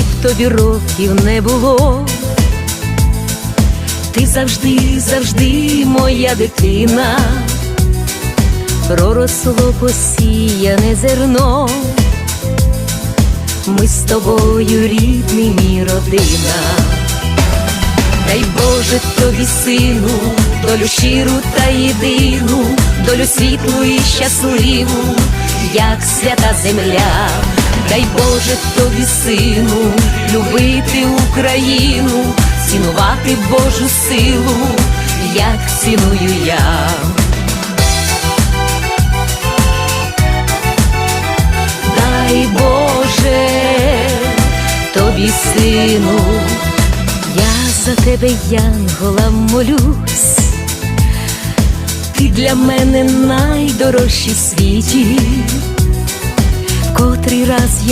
б тобі років не було, ти завжди, завжди моя дитина, проросло посіяне зерно, ми з тобою рідний мій родина. Дай Боже тобі сину, долю щиру та єдину, долю світлу і щасливу, як свята земля. Дай Боже тобі сину, любити Україну, цінувати Божу силу, як ціную я. Дай Боже тобі сину. Я за тебе, Янгола, молюсь, ти для мене найдорожчий в світі, в котрий раз я.